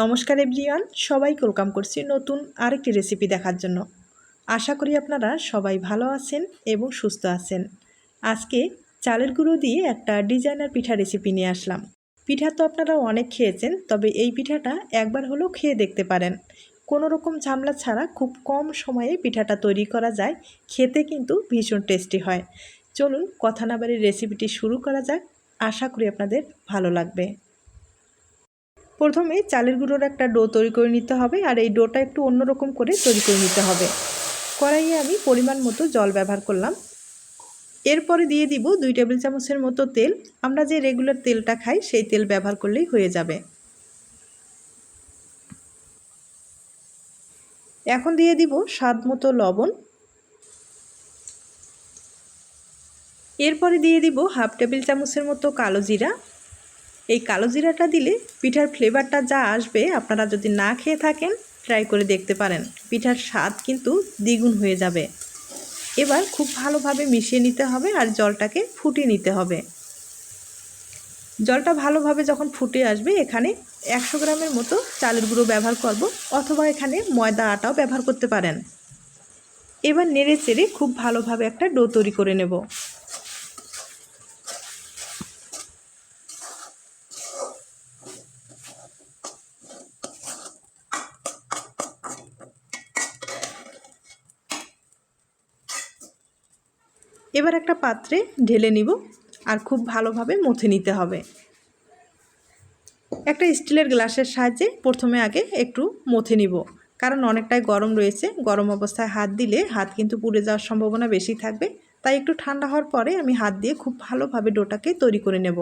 নমস্কার এভরিওয়ান সবাই ওয়েলকাম করছি নতুন আরেকটি রেসিপি দেখার জন্য। আশা করি আপনারা সবাই ভালো আছেন এবং সুস্থ আছেন। আজকে চালের গুঁড়ো দিয়ে একটা ডিজাইনার পিঠা রেসিপি নিয়ে আসলাম। পিঠা তো আপনারা অনেক খেয়েছেন, তবে এই পিঠাটা একবার হলেও খেয়ে দেখতে পারেন। কোনো রকম ঝামলা ছাড়া খুব কম সময়ে পিঠাটা তৈরি করা যায়, খেতে কিন্তু ভীষণ টেস্টি হয়। চলুন, কথা না বাড়ির রেসিপিটি শুরু করা যাক। আশা করি আপনাদের ভালো লাগবে। প্রথমে চালের গুঁড়োর একটা ডো তৈরি করে নিতে হবে আর এই ডোটা একটু অন্যরকম করে তৈরি করে নিতে হবে। কড়াইয়ে আমি পরিমাণ মতো জল ব্যবহার করলাম। এরপরে দিয়ে দিব দুই টেবিল চামচের মতো তেল। আমরা যে রেগুলার তেলটা খাই সেই তেল ব্যবহার করলেই হয়ে যাবে। এখন দিয়ে দিব স্বাদ মতো লবণ। এরপরে দিয়ে দিব হাফ টেবিল চামচের মতো কালো জিরা। এই কালো জিরাটা দিলে পিঠার ফ্লেভারটা যা আসবে আপনারা যদি না খেয়ে থাকেন ট্রাই করে দেখতে পারেন। পিঠার স্বাদ কিন্তু দ্বিগুণ হয়ে যাবে। এবার খুব ভালোভাবে মিশিয়ে নিতে হবে আর জলটাকে ফুটিয়ে নিতে হবে। জলটা ভালোভাবে যখন ফুটে আসবে, এখানে একশো গ্রামের মতো চালের গুঁড়ো ব্যবহার করব অথবা এখানে ময়দা আটাও ব্যবহার করতে পারেন। এবার নেড়ে চেড়ে খুব ভালোভাবে একটা ডো তৈরি করে নেব। এবার একটা পাত্রে ঢেলে নিব আর খুব ভালোভাবে মথে নিতে হবে। একটা স্টিলের গ্লাসের সাহায্যে প্রথমে আগে একটু মথে নিব, কারণ অনেকটাই গরম রয়েছে। গরম অবস্থায় হাত দিলে হাত কিন্তু পুড়ে যাওয়ার সম্ভাবনা বেশি থাকবে। তাই একটু ঠান্ডা হওয়ার পরে আমি হাত দিয়ে খুব ভালোভাবে ডোটাকে তৈরি করে নেব।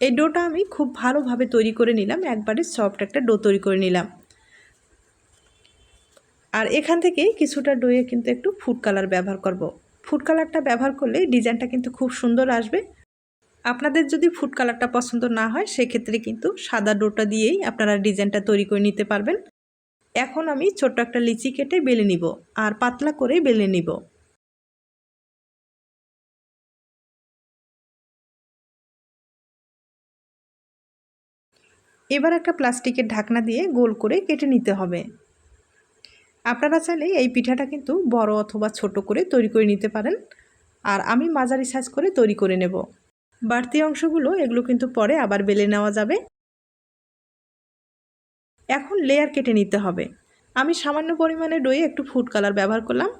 এই ডোটা আমি খুব ভালোভাবে তৈরি করে নিলাম। একবারে সফট একটা ডো তৈরি করে নিলাম। আর এখান থেকে কিছুটা ডোয়ে কিন্তু একটু ফুড কালার ব্যবহার করব। ফুড কালারটা ব্যবহার করলে ডিজাইনটা কিন্তু খুব সুন্দর আসবে। আপনাদের যদি ফুড কালারটা পছন্দ না হয়, সেক্ষেত্রে কিন্তু সাদা ডোটা দিয়েই আপনারা ডিজাইনটা তৈরি করে নিতে পারবেন। এখন আমি ছোট্ট একটা লিচি কেটে বেলে নিব। আর পাতলা করে বেলে নিব। এবার একটা প্লাস্টিকের ঢাকনা দিয়ে গোল করে কেটে নিতে হবে। আপনারা চাইলে এই পিঠাটা কিন্তু বড় অথবা ছোট করে তৈরি করে নিতে পারেন। আর আমি মাঝারি সাইজ করে তৈরি করে নেব। বাড়তি অংশগুলো এগুলো কিন্তু পরে আবার বেলে নেওয়া যাবে। এখন লেয়ার কেটে নিতে হবে। আমি সামান্য পরিমাণে ডয়ে একটু ফুড কালার ব্যবহার করলাম।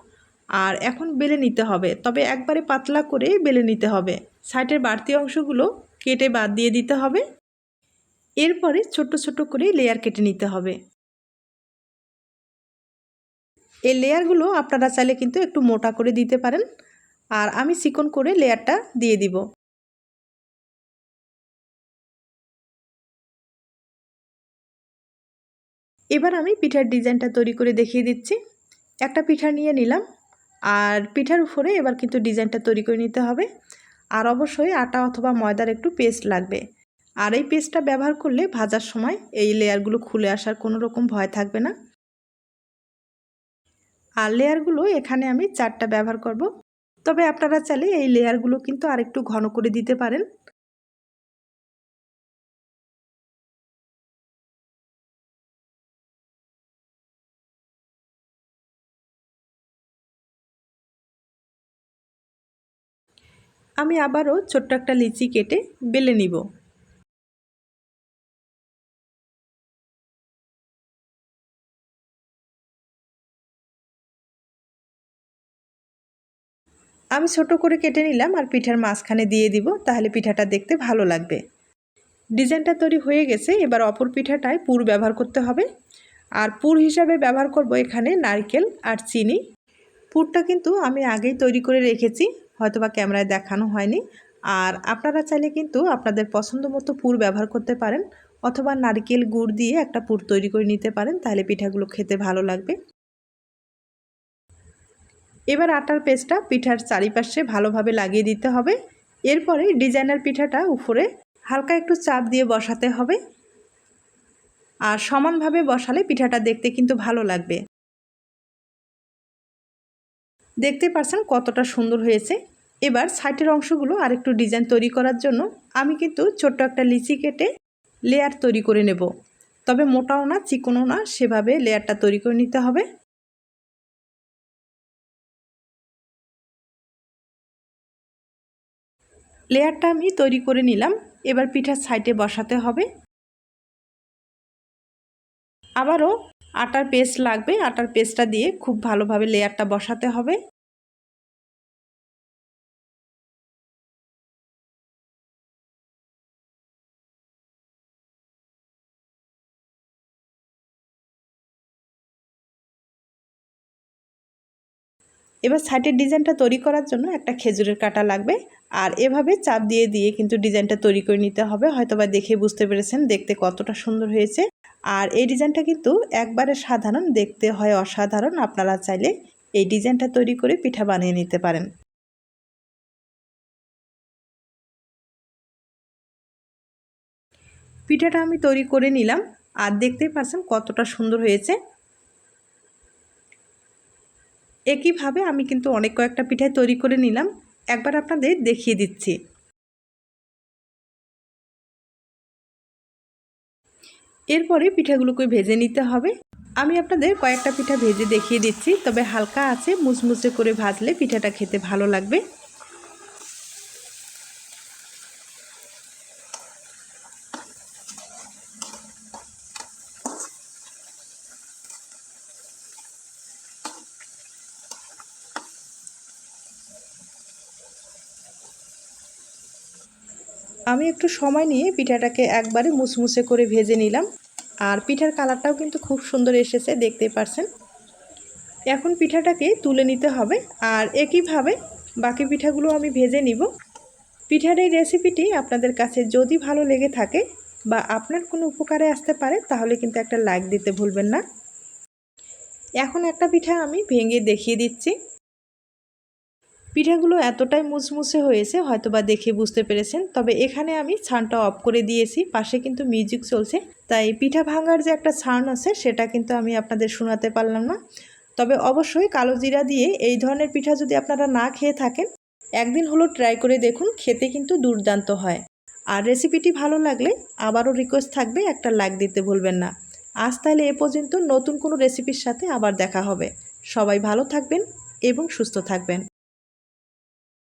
আর এখন বেলে নিতে হবে। তবে একবারে পাতলা করে বেলে নিতে হবে। সাইডের বাড়তি অংশগুলো কেটে বাদ দিয়ে দিতে হবে। এরপরে ছোট ছোট করে লেয়ার কেটে নিতে হবে। এই লেয়ারগুলো আপনারা চাইলে কিন্তু একটু মোটা করে দিতে পারেন। আর আমি চিকন করে লেয়ারটা দিয়ে দিব। এবার আমি পিঠার ডিজাইনটা তৈরি করে দেখিয়ে দিচ্ছি। একটা পিঠা নিয়ে নিলাম। আর পিঠার উপরে এবার কিন্তু ডিজাইনটা তৈরি করে নিতে হবে। আর অবশ্যই আটা অথবা ময়দার একটু পেস্ট লাগবে। আর এই পেস্টটা ব্যবহার করলে ভাজার সময় এই লেয়ারগুলো খুলে আসার কোনো রকম ভয় থাকবে না। আর লেয়ারগুলো এখানে আমি চারটা ব্যবহার করব। তবে আপনারা চাইলে এই লেয়ারগুলো কিন্তু আরেকটু ঘন করে দিতে পারেন। আমি আবারও ছোট্ট একটা লিচি কেটে বেলে নিব। আমি ছোট করে কেটে নিলাম আর পিঠার মাঝখানে দিয়ে দিব, তাহলে পিঠাটা দেখতে ভালো লাগবে। ডিজাইনটা তৈরি হয়ে গেছে, এবার অপর পিঠাটায় পুর ব্যবহার করতে হবে। আর পুর হিসাবে ব্যবহার করব এখানে নারকেল আর চিনি। পুরটা কিন্তু আমি আগেই তৈরি করে রেখেছি, হয়তোবা ক্যামেরায় দেখানো হয়নি। আর আপনারা চাইলে কিন্তু আপনাদের পছন্দ মতো পুর ব্যবহার করতে পারেন, অথবা নারকেল গুড় দিয়ে একটা পুর তৈরি করে নিতে পারেন, তাহলে পিঠাগুলো খেতে ভালো লাগবে। এবার আটার পেস্টটা পিঠার চারিপাশে ভালোভাবে লাগিয়ে দিতে হবে। এরপরে ডিজাইনার পিঠাটা উপরে হালকা একটু চাপ দিয়ে বসাতে হবে। আর সমানভাবে বসালে পিঠাটা দেখতে কিন্তু ভালো লাগবে। দেখতে পারছেন কতটা সুন্দর হয়েছে। এবার সাইটের অংশগুলো আর একটু ডিজাইন তৈরি করার জন্য আমি কিন্তু ছোট্ট একটা লিচি কেটে লেয়ার তৈরি করে নেব। তবে মোটাও না, চিকনও না, সেভাবে লেয়ারটা তৈরি করে নিতে হবে। লেয়ারটা আমি তৈরি করে নিলাম। এবার পিঠার সাইডে বসাতে হবে। আবারও আটার পেস্ট লাগবে। আটার পেস্টটা দিয়ে খুব ভালোভাবে লেয়ারটা বসাতে হবে। এবার সাইডের ডিজাইনটা তৈরি করার জন্য একটা খেজুরের কাটা লাগবে। আর এভাবে চাপ দিয়ে দিয়ে কিন্তু ডিজাইনটা তৈরি করে নিতে হবে। হয়তোবা দেখে বুঝতে পেরেছেন দেখতে কতটা সুন্দর হয়েছে। আর এই ডিজাইনটা কিন্তু একবারে সাধারণ, দেখতে হয় অসাধারণ। আপনারা চাইলে এই ডিজাইনটা তৈরি করে পিঠা বানিয়ে নিতে পারেন। পিঠাটা আমি তৈরি করে নিলাম। আর দেখতেই পারছেন কতটা সুন্দর হয়েছে। একইভাবে আমি কিন্তু অনেক কয়েকটা পিঠাই তৈরি করে নিলাম। একবার আপনাদের দেখিয়ে দিচ্ছি। এরপরে পিঠাগুলোকে ভেজে নিতে হবে। আমি আপনাদের কয়েকটা পিঠা ভেজে দেখিয়ে দিচ্ছি, তবে হালকা আছে, মুচমুচে করে ভাজলে পিঠাটা খেতে ভালো লাগবে। আমি একটু সময় নিয়ে পিঠাটাকে একবারে মুসমুসে করে ভেজে নিলাম। আর পিঠার কালারটাও কিন্তু খুব সুন্দর এসেছে, দেখতে পারছেন। এখন পিঠাটাকে তুলে নিতে হবে আর একইভাবে বাকি পিঠাগুলো আমি ভেজে নিব। পিঠার এই রেসিপিটি আপনাদের কাছে যদি ভালো লেগে থাকে বা আপনার কোনো উপকারে আসতে পারে, তাহলে কিন্তু একটা লাইক দিতে ভুলবেন না। এখন একটা পিঠা আমি ভেঙে দেখিয়ে দিচ্ছি। পিঠাগুলো এতটাই মুচমুচে হয়েছে হয়তো বা দেখে বুঝতে পেরেছেন। তবে এখানে আমি ছানটা অফ করে দিয়েছি, পাশে কিন্তু মিউজিক চলছে। তাই পিঠা ভাঙার যে একটা ছান আছে, সেটা কিন্তু আমি আপনাদের শোনাতে পারলাম না। তবে অবশ্যই কালো জিরা দিয়ে এই ধরনের পিঠা যদি আপনারা না খেয়ে থাকেন, একদিন হলো ট্রাই করে দেখুন, খেতে কিন্তু দুর্দান্ত হয়। আর রেসিপিটি ভালো লাগলে আবারও রিকোয়েস্ট থাকবে, একটা লাইক দিতে ভুলবেন না। আজ তাহলে এ পর্যন্ত নতুন কোনো রেসিপির সাথে আবার দেখা হবে। সবাই ভালো থাকবেন এবং সুস্থ থাকবেন।